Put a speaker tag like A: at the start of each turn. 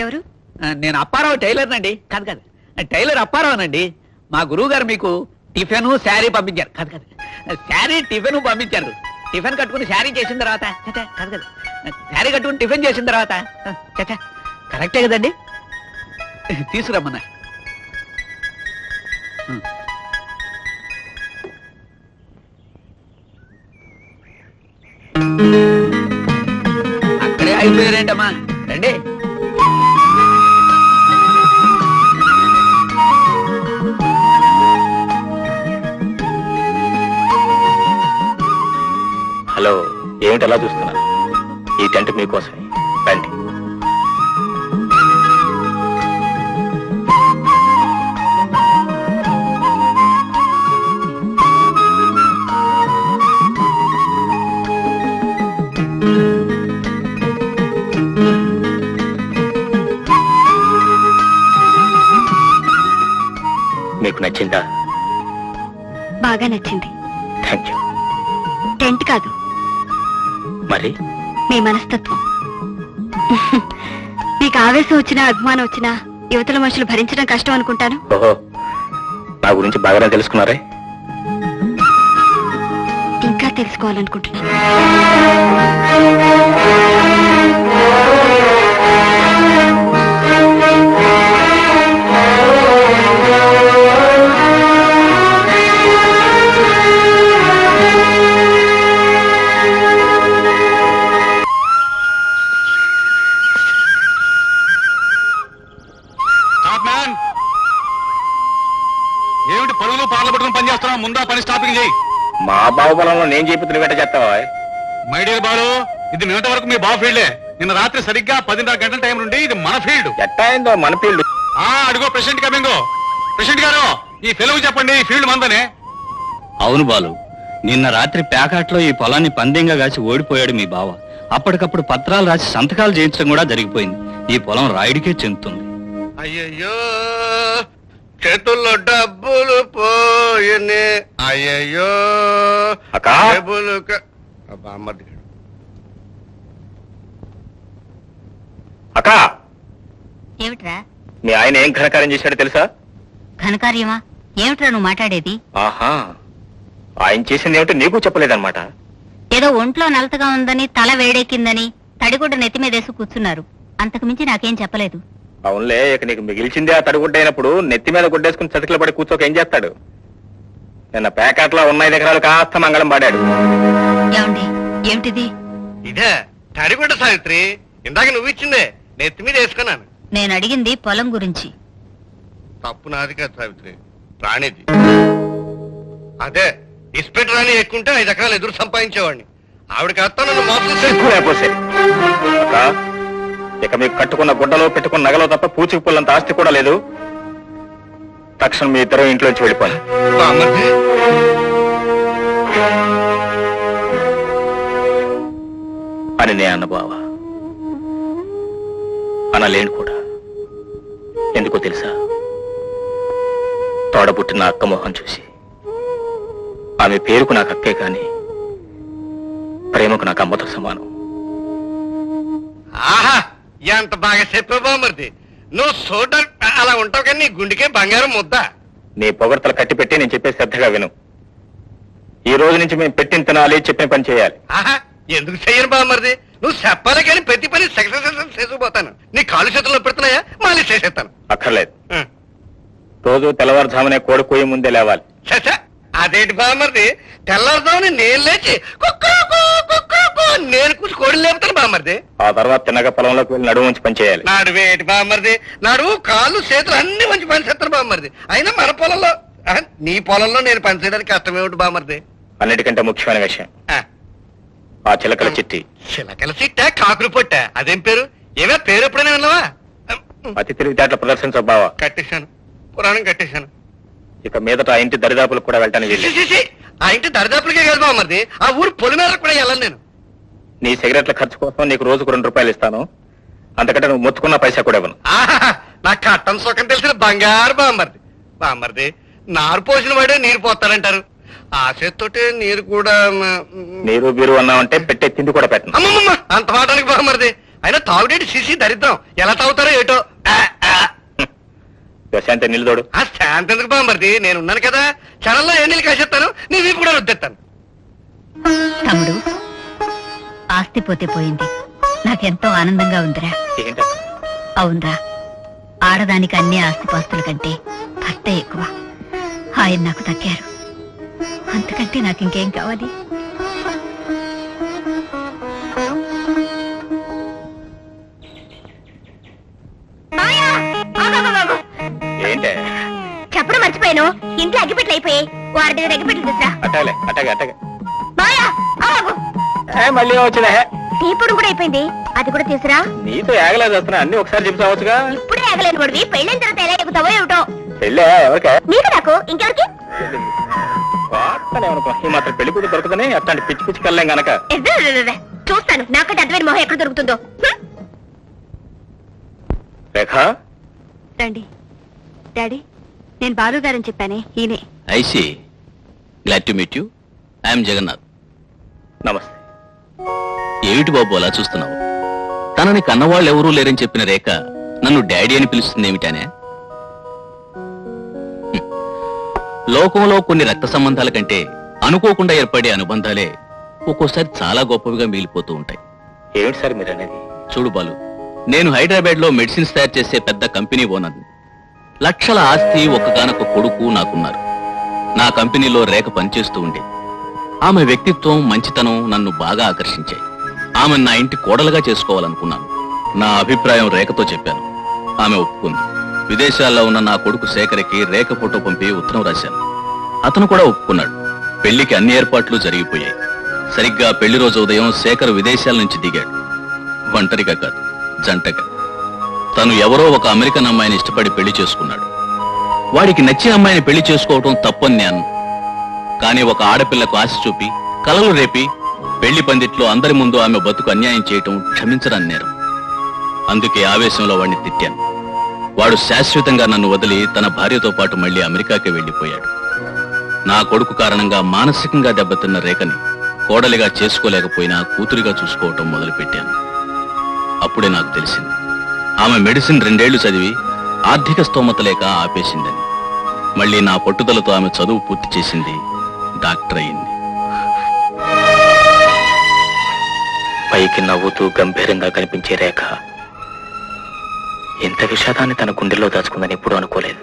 A: ఎవరు?
B: నేను అప్పారావు టైలర్ నండి. కాదు కాదు. టైలర్ అప్పారావునండి మా గురువు గారు మీకు టిఫిన్ శారీ పంపించారు. కాదు కాదు. శారీ టిఫిన్ పంపించారు. టిఫిన్ కట్టుకుని శారీ చేసిన తర్వాత చచ్చా కాదు కాదు. శారీ కట్టుకుని టిఫిన్ చేసిన తర్వాత చచ్చా కరెక్టే కదండి. తీసుకురమ్మన్నా. అక్కడే అయిపోయారేంటమ్మా?
C: హలో ఏమిటి అలా చూస్తున్నారు? ఈ టెంట్ మీకోసమే రండి మీకు నచ్చిందా?
A: బాగా నచ్చింది.
C: థ్యాంక్ యూ
A: టెంట్ కాదు
C: మరి?
A: మీ మనస్తత్వం. మీకు ఆవేశం వచ్చినా అభిమానం వచ్చినా యువతల మనుషులు భరించడం కష్టం అనుకుంటాను.
C: ఓహో నా గురించి బాగానే తెలుసుకున్నారే?
A: ఇంకా తెలుసుకోవాలనుకుంటున్నాను.
D: చేస్తున్నావు ముందా పని స్టాపింగ్ చేయి.
C: మా బాహుబలంలో నేను చెబుతున్న వెంట చేస్తావా?
D: మై డియర్ బాలు ఇది నిన్నటి వరకు మీ బాబు ఫీల్డే. నిన్న రాత్రి సరిగ్గా పదిన్నర గంటల టైం నుండి ఇది మన ఫీల్డ్.
C: ఎట్టా అయిందో మన ఫీల్డ్.
D: ఆ అడుగో ప్రెసిడెంట్ కమింగో. ప్రెసిడెంట్ గారు ఈ తెలుగు చెప్పండి ఈ ఫీల్డ్ మందనే.
E: అవును బాలు నిన్న రాత్రి ప్యాకాట్లో ఈ పొలాన్ని పందెంగా కాసి ఓడిపోయాడు మీ బావ. అప్పటికప్పుడు పత్రాలు రాసి సంతకాలు చేయించడం కూడా జరిగిపోయింది. ఈ పొలం రాయుడికే చెందుతుంది.
F: అయ్యయ్యో! చేతుల్లో డబ్బులు పోయనే. అయ్యయ్యో.
C: అక్కా?
F: డబ్బులు క- అబ్బా, అమ్మది.
C: అక్క.
G: ఏమిట్రా?
C: మీ ఆయన ఏం ఘనకార్యం చేశాడో తెలుసా?
G: ఘనకార్యమా? ఏమిట్రా నువ్వు మాట్లాడేది?
C: ఆహా. ఆయన చేసింది ఏమిటో నీకు చెప్పలేదన్నమాట.
G: ఏదో ఒంట్లో నలతగా ఉందని తల వేడెక్కిందని తడిగుడ్డ నెత్తి మీద వేసి కూర్చున్నారు. అంతకు మించి నాకేం చెప్పలేదు.
C: అవునులే ఇక నీకు మిగిల్చిందే ఆ తడిగుడ్డ అయినప్పుడు నెత్తి మీద గుడ్డేసుకుని చతికిల పడి కూర్చోక ఏం చేస్తాడు? నిన్న ప్యాకెట్లో ఉన్న ఐదు ఎకరాలు కాస్త మంగళం పాడాడు.
G: ఏమండి ఏమిటిది?
F: ఇదే తడిగుడ్డ సావిత్రి ఇందాక నువ్వు ఇచ్చిందే నెత్తి మీద వేసుకున్నాను.
G: నేను అడిగింది పొలం గురించి.
F: తప్పు నాది కాదు సావిత్రి రాణిది. అదే ఇస్పెట్ రాణి ఎక్కుంటే ఐదు ఎకరాలు ఎదురు సంపాదించేవాడిని. ఆవిడ కాస్త నన్ను మోసం చేసి
C: ఎక్కువ లేకపోతే అక్క ఇక మీకు కట్టుకున్న గుడ్డలో పెట్టుకున్న నగలో తప్ప పూచికి పుల్లంత ఆస్తి కూడా లేదు. తక్షణం మీ ఇద్దరు ఇంట్లోంచి వెళ్ళిపోయి. అని నే అన్న బావ. అనలేను కూడా. ఎందుకో తెలుసా? తోడబుట్టిన అక్క మొహం చూసి. ఆమె పేరుకు నాకు అక్కే కాని ప్రేమకు నాకు అమ్మతో సమానం.
F: ఆహా! ఎంత బాగా చెప్పావు బామ్మర్ది నువ్వు చూడడానికి అలా ఉంటావు కానీ నీ గుండెకే బంగారం ముద్ద.
C: నీ పొగడతలు కట్టి పెట్టి నేను చెప్పే శ్రద్ధగా విను. ఈ రోజు నుంచి మేము పెట్టిన తినాలి చెప్పిన పని చేయాలి.
F: ఆహా ఎందుకు చెయ్యను బామ్మర్ది నువ్వు చెప్పాలి కానీ ప్రతి పని సక్సెస్ చేసుకుపోతాను. నీ కాళ్ళు చేతుల్లో పెడుతున్నాయా? మళ్ళీ చేసేస్తాను.
C: అక్కర్లేదు. రోజు తెల్లవారుజామునే కోడి కోయి ముందే లేవాలి.
F: చచ్చా అదేంటి బామ్మర్ది తెల్లారుదామని నేను లేచి అని నేను కూర్చు కోడి లేపుతాను బామ్మర్ది.
C: ఆ తర్వాత తిన్నగా పొలంలోకి వెళ్ళి నడుము ఉంచి పని చేయాలి
F: నాడు ఏంటి బామ్మర్ది. నాడు కాళ్ళు చేతులు అన్ని మంచి పని చేస్తాను బామ్మర్ది. అయినా మన పొలంలో ఆ, నీ పొలంలో నేను పని చేయడానికి కష్టమేమిటి బామ్మర్ది?
C: అన్నిటికంటే ముఖ్యమైన విషయం.
F: ఆ,
C: ఆ చిలకల చిట్టి.
F: చిలకల సిట్ట కాకులు పొట్ట? అదేం పేరు? ఏమే పేరు ఎప్పుడైనా విన్నావా?
C: అతి తెలివితేటలు ప్రదర్శించవు బావ.
F: కట్టేశాను. పురాణం కట్టేశాను.
C: ఇక మీదట ఆ ఇంటి దరిదాపులకు కూడా వెళ్ళటానికి వెళ్ళి
F: ఛీ, ఛీ. ఆ ఇంటి దరిదాపులకే కాదు బామ్మర్ది. ఆ ఊరు పొలిమేర కూడా వెళ్ళను నేను.
C: నీ సిగరెట్ల ఖర్చు కోసం నీకు రోజుకు రెండు రూపాయలు ఇస్తాను. అంతకంటే నువ్వు మొత్తుకున్న పైసా కూడా ఇవ్వను.
F: ఆహా నా కట్టం సుఖం తెలిసిన బంగారు బామ్మర్ది. బామ్మర్ది నారు పోసిన వాడే నీరు పోతారంటారు ఆ చేత్తోటే నీరు కూడా
C: నీరు బీరు అన్నామంటే పెట్టే తిండి కూడా పెట్టను.
F: అమ్మమ్మమ్మ అంత మాటానికి బామరిది అయినా తాగుడేటి సిసి దరిద్రం. ఎలా తాగుతారో ఏటో. ఆ, ఆ.
C: శాంతి నిలదోడు
F: ఆ శాంతి ఎందుకు బామరిది నేను ఉన్నాను కదా. క్షణంలో ఏ నీళ్ళు కాసేస్తాను? నీ వీపు కూడా రుద్దెత్తాను
G: తమ్ముడు ఆస్తి పోతే పోయింది. నాకెంతో ఆనందంగా ఉందిరా. అవునరా. ఆడదానికి అన్ని ఆస్తిపాస్తుల కంటే భర్త ఎక్కువ. ఆయన నాకు దక్కారు. అంతకంటే నాకు ఇంకేం కావాలి
C: ఏంటే?
A: చెప్పడం మర్చిపోయాను. ఇంట్లో అగ్గిపెట్లు అయిపోయాయి. వారి దగ్గర అగ్గిపెట్లు
C: అట్టగలే అట్టగే అట్టగే. మళ్ళీ వచ్చినా
A: టీపుడు కూడా అయిపోయింది. అది కూడా తీసురా.
C: నీతో ఏగలేదు వస్తున్నా అన్ని ఒకసారి చెప్తావచ్చుగా
A: ఇప్పుడే ఆగలేని వాడివి పెళ్ళైన తర్వాత ఎలా ఎగుతావో ఏమిటో.
C: పెళ్ళే? ఎవరికే
A: నీకు నాకు ఇంకెవరికి?
C: ఈ మాత్రం పెళ్ళి కూడా దొరకదని అట్లాంటి పిచ్చి పిచ్చి కల్లేం గనక.
A: చూస్తాను నాకంటే అర్థమైన మొహం ఎక్కడ దొరుకుతుందో.
C: రేఖ?
A: రండి. డాడీ నేను బాలు గారని చెప్పానే ఈయనే.
E: I see glad to meet you. I'm Jagannath.
C: నమస్తే.
E: ఏమిటి బాబు అలా చూస్తున్నావు? తనని కన్నవాళ్ళు ఎవరూ లేరని చెప్పిన రేఖ నన్ను డాడీ అని పిలుస్తుంది ఏమిటానే హ్మ్. లోకంలో కొన్ని రక్త సంబంధాల కంటే అనుకోకుండా ఏర్పడే అనుబంధాలే ఒక్కోసారి చాలా గొప్పవిగా మిగిలిపోతూ ఉంటాయి.
C: ఏమిటి సార్ మీరు అనేది
E: చూడు బాలు నేను హైదరాబాద్లో మెడిసిన్స్ తయారు చేసే పెద్ద కంపెనీ ఓనర్. లక్షల ఆస్తి ఒక్కగానొక్క కొడుకు నాకున్నారు. నా కంపెనీలో రేఖ పనిచేస్తూ ఉండే. ఆమె వ్యక్తిత్వం మంచితనం నన్ను బాగా ఆకర్షించాయి. ఆమె నా ఇంటి కోడలుగా చేసుకోవాలనుకున్నాను. నా అభిప్రాయం రేఖతో చెప్పాను. ఆమె ఒప్పుకుంది. విదేశాల్లో ఉన్న నా కొడుకు శేఖర్కి రేఖ ఫోటో పంపి ఉత్తరం రాశాను. అతను కూడా ఒప్పుకున్నాడు. పెళ్ళికి అన్ని ఏర్పాట్లు జరిగిపోయాయి. సరిగ్గా పెళ్ళి రోజు ఉదయం శేఖర్ విదేశాల నుంచి దిగాడు. ఒంటరిగా కాదు జంటగా. తను ఎవరో ఒక అమెరికన్ అమ్మాయిని ఇష్టపడి పెళ్ళి చేసుకున్నాడు. వాడికి నచ్చిన అమ్మాయిని పెళ్ళి చేసుకోవటం తప్పని నేను కానీ ఒక ఆడపిల్లకు ఆశ చూపి కలలు రేపి పెళ్ళి పందిట్లో అందరి ముందు ఆమె బతుకు అన్యాయం చేయటం క్షమించడం నేరం. అందుకే ఆవేశంలో వాడిని తిట్టాను. వాడు శాశ్వతంగా నన్ను వదిలి తన భార్యతో పాటు మళ్ళీ అమెరికాకి వెళ్ళిపోయాడు నా కొడుకు కారణంగా మానసికంగా దెబ్బతిన్న రేఖని కోడలిగా చేసుకోలేకపోయినా కూతురిగా చూసుకోవటం మొదలుపెట్టాను. అప్పుడే నాకు తెలిసింది ఆమె మెడిసిన్ రెండేళ్ళు చదివి ఆర్థిక స్తోమత లేక ఆపేసిందని. మళ్ళీ నా పట్టుదలతో ఆమె చదువు పూర్తి చేసింది డాక్టర్ అయింది
C: పైకి నవ్వుతూ గంభీరంగా కనిపించే రేఖ ఇంత విషాదాన్ని తన గుండెల్లో దాచుకుందని ఎప్పుడూ అనుకోలేదు.